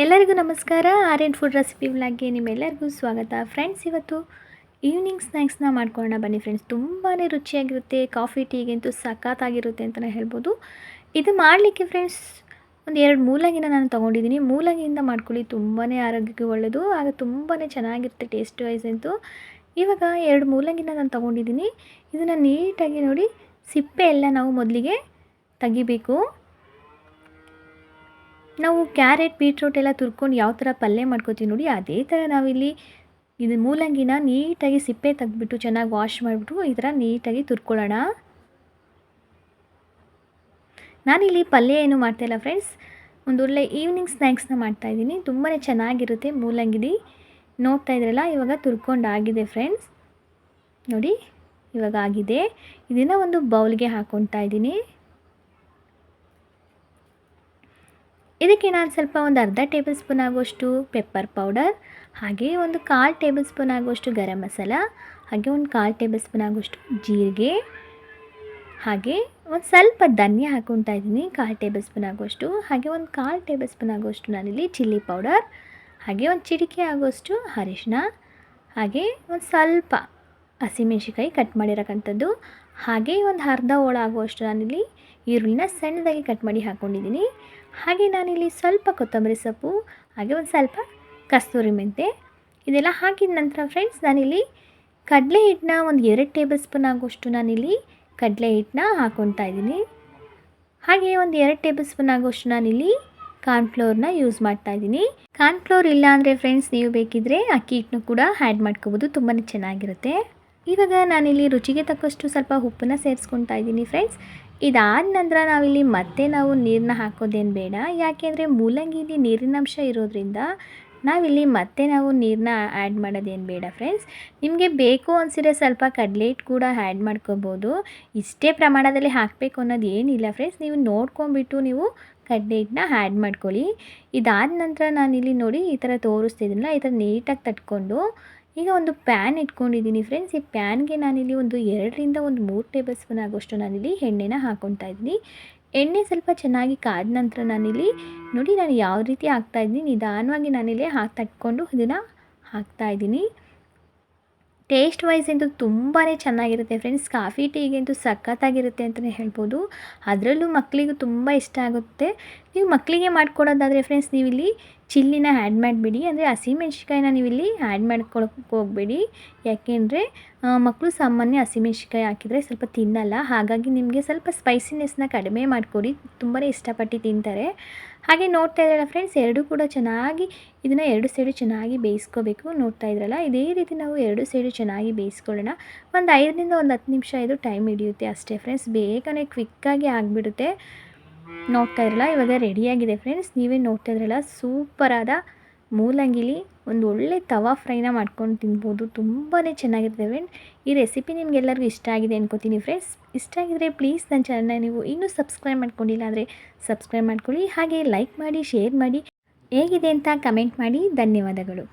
ಎಲ್ಲರಿಗೂ ನಮಸ್ಕಾರ. Aryan food recipe ವ್ಲಾಗ್ಗೆ ನಿಮ್ಮೆಲ್ಲರಿಗೂ ಸ್ವಾಗತ. ಫ್ರೆಂಡ್ಸ್ ಇವತ್ತು ಈವ್ನಿಂಗ್ ಸ್ನ್ಯಾಕ್ಸ್ನ ಮಾಡ್ಕೊಳ್ಳೋಣ ಬನ್ನಿ ಫ್ರೆಂಡ್ಸ್ ತುಂಬಾ ರುಚಿಯಾಗಿರುತ್ತೆ ಕಾಫಿ ಟೀಗಂತೂ ಸಖತ್ತಾಗಿರುತ್ತೆ ಅಂತಲೇ ಹೇಳ್ಬೋದು. ಇದು ಮಾಡಲಿಕ್ಕೆ ಫ್ರೆಂಡ್ಸ್ ಒಂದು ಎರಡು ಮೂಲಂಗಿನ ನಾನು ತೊಗೊಂಡಿದ್ದೀನಿ. ಮೂಲಂಗಿಯಿಂದ ಮಾಡ್ಕೊಳ್ಳಿ ತುಂಬಾ ಆರೋಗ್ಯಕ್ಕೆ ಒಳ್ಳೆಯದು ಆಗ ತುಂಬಾ ಚೆನ್ನಾಗಿರುತ್ತೆ ಟೇಸ್ಟ್ ವೈಸ್ ಅಂತೂ. ಇವಾಗ ಎರಡು ಮೂಲಂಗಿನ ನಾನು ತೊಗೊಂಡಿದ್ದೀನಿ. ಇದನ್ನು ನೀಟಾಗಿ ನೋಡಿ, ಸಿಪ್ಪೆ ಎಲ್ಲ ನಾವು ಮೊದಲಿಗೆ ತೆಗಿಬೇಕು. ನಾವು ಕ್ಯಾರೆಟ್, ಬೀಟ್ರೂಟ್ ಎಲ್ಲ ತುರ್ಕೊಂಡು ಯಾವ ಥರ ಪಲ್ಯ ಮಾಡ್ಕೋತೀವಿ ನೋಡಿ, ಅದೇ ಥರ ನಾವಿಲ್ಲಿ ಇದು ಮೂಲಂಗಿನ ನೀಟಾಗಿ ಸಿಪ್ಪೆ ತೆಗೆದ್ಬಿಟ್ಟು ಚೆನ್ನಾಗಿ ವಾಶ್ ಮಾಡಿಬಿಟ್ಟು ಈ ಥರ ನೀಟಾಗಿ ತುರ್ಕೊಳ್ಳೋಣ. ನಾನಿಲ್ಲಿ ಪಲ್ಯ ಏನು ಮಾಡ್ತಾಯಿಲ್ಲ ಫ್ರೆಂಡ್ಸ್ ಒಂದು ಒಳ್ಳೆ ಈವ್ನಿಂಗ್ ಸ್ನ್ಯಾಕ್ಸ್ನ ಮಾಡ್ತಾಯಿದ್ದೀನಿ ತುಂಬಾ ಚೆನ್ನಾಗಿರುತ್ತೆ ಮೂಲಂಗಿದಿ ನೋಡ್ತಾ ಇದ್ರಲ್ಲ, ಇವಾಗ ತುರ್ಕೊಂಡಾಗಿದೆ ಫ್ರೆಂಡ್ಸ್ ನೋಡಿ, ಇವಾಗ ಆಗಿದೆ. ಇದನ್ನು ಒಂದು ಬೌಲ್ಗೆ ಹಾಕ್ಕೊತಾ ಇದ್ದೀನಿ. ಇದಕ್ಕೆ ನಾನು ಸ್ವಲ್ಪ ಒಂದು ಅರ್ಧ ಟೇಬಲ್ ಸ್ಪೂನ್ ಆಗುವಷ್ಟು ಪೆಪ್ಪರ್ ಪೌಡರ್ ಹಾಗೆ ಒಂದು ಕಾಲು ಟೇಬಲ್ ಸ್ಪೂನ್ ಆಗುವಷ್ಟು ಗರಂ ಮಸಾಲ, ಹಾಗೆ ಒಂದು ಕಾಲು ಟೇಬಲ್ ಸ್ಪೂನ್ ಆಗುವಷ್ಟು ಜೀರಿಗೆ, ಹಾಗೆ ಒಂದು ಸ್ವಲ್ಪ ಧನ್ಯ ಹಾಕ್ಕೊತಾ ಇದ್ದೀನಿ, ಕಾಲು ಟೇಬಲ್ ಸ್ಪೂನ್ ಆಗುವಷ್ಟು, ಹಾಗೆ ಒಂದು ಕಾಲು ಟೇಬಲ್ ಸ್ಪೂನ್ ಆಗುವಷ್ಟು ನಾನಿಲ್ಲಿ ಚಿಲ್ಲಿ ಪೌಡರ್ ಹಾಗೆ ಒಂದು ಚಿಟಿಕೆ ಆಗುವಷ್ಟು ಅರಿಶಿನ ಹಾಗೆ ಒಂದು ಸ್ವಲ್ಪ ಹಸಿಮೆಣ್ಸಿಕಾಯಿ ಕಟ್ ಮಾಡಿರೋಕ್ಕಂಥದ್ದು. ಹಾಗೆ ಒಂದು ಅರ್ಧ ಹೋಳಾಗುವಷ್ಟು ನಾನಿಲ್ಲಿ ಈರುಳ್ಳಿನ ಸಣ್ಣದಾಗಿ ಕಟ್ ಮಾಡಿ ಹಾಕ್ಕೊಂಡಿದ್ದೀನಿ ಹಾಗೆ ನಾನಿಲ್ಲಿ ಸ್ವಲ್ಪ ಕೊತ್ತಂಬರಿ ಸೊಪ್ಪು, ಹಾಗೆ ಒಂದು ಸ್ವಲ್ಪ ಕಸ್ತೂರಿ ಮೆಂತೆ ಇದೆಲ್ಲ ಹಾಕಿದ ನಂತರ ಫ್ರೆಂಡ್ಸ್ ನಾನಿಲ್ಲಿ ಕಡಲೆ ಹಿಟ್ಟನ್ನ ಒಂದು ಎರಡು ಟೇಬಲ್ ಸ್ಪೂನ್ ಆಗುವಷ್ಟು ನಾನಿಲ್ಲಿ ಕಡಲೆ ಹಿಟ್ಟನ್ನ ಹಾಕ್ಕೊತಾ ಇದ್ದೀನಿ. ಹಾಗೆ ಒಂದು ಎರಡು ಟೇಬಲ್ ಸ್ಪೂನ್ ಆಗುವಷ್ಟು ನಾನಿಲ್ಲಿ ಕಾರ್ನ್ಫ್ಲೋರ್ನ ಯೂಸ್ ಮಾಡ್ತಾ ಇದ್ದೀನಿ. ಕಾರ್ನ್ಫ್ಲೋರ್ ಇಲ್ಲ ಅಂದರೆ ಫ್ರೆಂಡ್ಸ್ ನೀವು ಬೇಕಿದ್ದರೆ ಅಕ್ಕಿ ಹಿಟ್ಟನ್ನು ಕೂಡ ಆ್ಯಡ್ ಮಾಡ್ಕೋಬೋದು ತುಂಬಾ ಚೆನ್ನಾಗಿರುತ್ತೆ. ಇವಾಗ ನಾನಿಲ್ಲಿ ರುಚಿಗೆ ತಕ್ಕಷ್ಟು ಸ್ವಲ್ಪ ಉಪ್ಪನ್ನ ಸೇರಿಸ್ಕೊತಾ ಇದ್ದೀನಿ ಫ್ರೆಂಡ್ಸ್ ಇದಾದ ನಂತರ ನಾವಿಲ್ಲಿ ಮತ್ತೆ ನಾವು ನೀರನ್ನ ಹಾಕೋದೇನು ಬೇಡ. ಯಾಕೆಂದರೆ ಮೂಲಂಗಿಲಿ ನೀರಿನಂಶ ಇರೋದ್ರಿಂದ ನಾವಿಲ್ಲಿ ಮತ್ತೆ ನಾವು ನೀರನ್ನ ಆ್ಯಡ್ ಮಾಡೋದೇನು ಬೇಡ ಫ್ರೆಂಡ್ಸ್ ನಿಮಗೆ ಬೇಕು ಅನಿಸಿದ್ರೆ ಸ್ವಲ್ಪ ಕಡಲೆ ಹಿಟ್ಟು ಕೂಡ ಆ್ಯಡ್ ಮಾಡ್ಕೋಬೋದು. ಇಷ್ಟೇ ಪ್ರಮಾಣದಲ್ಲಿ ಹಾಕಬೇಕು ಅನ್ನೋದು ಏನಿಲ್ಲ ಫ್ರೆಂಡ್ಸ್ ನೀವು ನೋಡ್ಕೊಂಬಿಟ್ಟು ನೀವು ಕಡಲೆ ಹಿಟ್ಟನ್ನ ಆ್ಯಡ್ ಮಾಡ್ಕೊಳ್ಳಿ. ಇದಾದ ನಂತರ ನಾನಿಲ್ಲಿ ನೋಡಿ ಈ ಥರ ತೋರಿಸ್ತಿದ್ದೀನಲ್ಲ, ಈ ಥರ ನೀಟಾಗಿ ತಟ್ಕೊಂಡು ಈಗ ಒಂದು ಪ್ಯಾನ್ ಇಟ್ಕೊಂಡಿದ್ದೀನಿ ಫ್ರೆಂಡ್ಸ್ ಈ ಪ್ಯಾನ್ಗೆ ನಾನಿಲ್ಲಿ ಒಂದು ಎರಡರಿಂದ ಒಂದು ಮೂರು ಟೇಬಲ್ ಸ್ಪೂನ್ ಆಗೋಷ್ಟು ನಾನಿಲ್ಲಿ ಎಣ್ಣೆನ ಹಾಕ್ಕೊತಾ ಇದ್ದೀನಿ. ಎಣ್ಣೆ ಸ್ವಲ್ಪ ಚೆನ್ನಾಗಿ ಕಾದ ನಂತರ ನಾನಿಲ್ಲಿ ನೋಡಿ ನಾನು ಯಾವ ರೀತಿ ಹಾಕ್ತಾಯಿದ್ದೀನಿ ನಿಧಾನವಾಗಿ ನಾನಿಲ್ಲಿ ಹಾಕಿ ತಟ್ಕೊಂಡು ಇದನ್ನು ಹಾಕ್ತಾಯಿದ್ದೀನಿ ಟೇಸ್ಟ್ ವೈಸ್ ಅಂತೂ ತುಂಬಾ ಚೆನ್ನಾಗಿರುತ್ತೆ ಫ್ರೆಂಡ್ಸ್. ಕಾಫಿ ಟೀಗಂತೂ ಸಖತ್ತಾಗಿರುತ್ತೆ ಅಂತಲೇ ಹೇಳ್ಬೋದು. ಅದರಲ್ಲೂ ಮಕ್ಕಳಿಗೂ ತುಂಬ ಇಷ್ಟ ಆಗುತ್ತೆ. ನೀವು ಮಕ್ಕಳಿಗೆ ಮಾಡ್ಕೊಡೋದಾದರೆ ಫ್ರೆಂಡ್ಸ್, ನೀವಿಲ್ಲಿ ಚಿಲ್ಲಿನ ಆ್ಯಡ್ ಮಾಡಿಬಿಡಿ. ಅಂದರೆ ಹಸಿಮೆಣ್ಸಿಕಾಯಿನ ನೀವಿಲ್ಲಿ ಆ್ಯಡ್ ಮಾಡ್ಕೊಳಕ್ಕೆ ಹೋಗಬೇಡಿ. ಯಾಕೆಂದರೆ ಮಕ್ಕಳು ಸಾಮಾನ್ಯ ಹಸಿಮೆಣ್ಸಿಕಾಯಿ ಹಾಕಿದರೆ ಸ್ವಲ್ಪ ತಿನ್ನಲ್ಲ. ಹಾಗಾಗಿ ನಿಮಗೆ ಸ್ವಲ್ಪ ಸ್ಪೈಸಿನೆಸ್ನ ಕಡಿಮೆ ಮಾಡಿಕೊಡಿ. ತುಂಬಾ ಇಷ್ಟಪಟ್ಟು ತಿಂತಾರೆ. ಹಾಗೆ ನೋಡ್ತಾ ಇದ್ರಲ್ಲ ಫ್ರೆಂಡ್ಸ್ ಎರಡೂ ಕೂಡ ಚೆನ್ನಾಗಿ ಇದನ್ನು ಎರಡು ಸೈಡು ಚೆನ್ನಾಗಿ ಬೇಯಿಸ್ಕೋಬೇಕು. ನೋಡ್ತಾ ಇದ್ರಲ್ಲ, ಇದೇ ರೀತಿ ನಾವು ಎರಡು ಸೈಡು ಚೆನ್ನಾಗಿ ಬೇಯಿಸ್ಕೊಳ್ಳೋಣ. ಒಂದು ಐದರಿಂದ ಒಂದು ಹತ್ತು ನಿಮಿಷ ಇದು ಟೈಮ್ ಹಿಡಿಯುತ್ತೆ ಅಷ್ಟೇ ಫ್ರೆಂಡ್ಸ್ ಬೇಗನೆ ಕ್ವಿಕ್ಕಾಗಿ ಆಗಿಬಿಡುತ್ತೆ. ನೋಡ್ತಾ ಇರಲ್ಲ, ಇವಾಗ ರೆಡಿಯಾಗಿದೆ ಫ್ರೆಂಡ್ಸ್ ನೀವೇ ನೋಡ್ತಾ ಇದ್ರಲ್ಲ ಸೂಪರಾದ ಮೂಲಂಗಿಲಿ ಒಂದು ಒಳ್ಳೆ ತವಾ ಫ್ರೈನ ಮಾಡ್ಕೊಂಡು ತಿನ್ಬೋದು. ತುಂಬಾ ಚೆನ್ನಾಗಿರುತ್ತೆ ಫ್ರೆಂಡ್ ಈ ರೆಸಿಪಿ ನಿಮಗೆಲ್ಲರಿಗೂ ಇಷ್ಟ ಆಗಿದೆ ಅನ್ಕೋತೀನಿ ಫ್ರೆಂಡ್ಸ್ ಇಷ್ಟ ಆಗಿದ್ರೆ ಪ್ಲೀಸ್ ನನ್ನ ಚಾನಲ್ನ ನೀವು ಇನ್ನೂ ಸಬ್ಸ್ಕ್ರೈಬ್ ಮಾಡ್ಕೊಂಡಿಲ್ಲ ಅಂದರೆ ಸಬ್ಸ್ಕ್ರೈಬ್ ಮಾಡ್ಕೊಳ್ಳಿ. ಹಾಗೆ ಲೈಕ್ ಮಾಡಿ ಶೇರ್ ಮಾಡಿ. ಹೇಗಿದೆ ಅಂತ ಕಮೆಂಟ್ ಮಾಡಿ. ಧನ್ಯವಾದಗಳು.